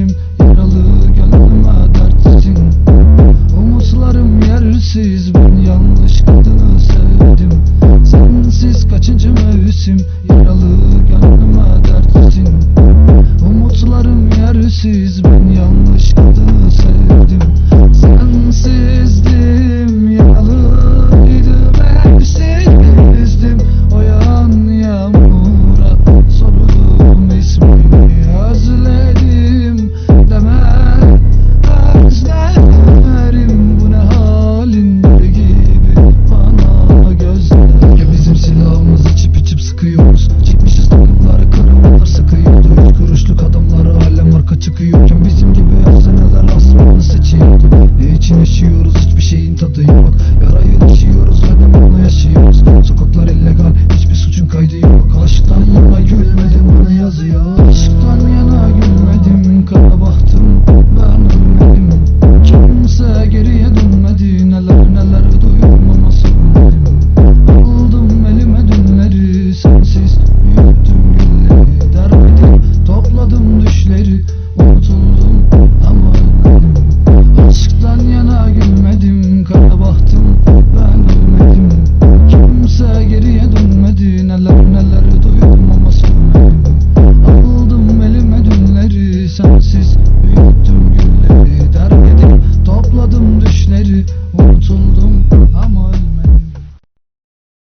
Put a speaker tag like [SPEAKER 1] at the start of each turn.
[SPEAKER 1] mevsim yaralı gönlüme dertsin Umutlarım yersiz ben yanlış kadını sevdim. Sensiz kaçıncı mevsim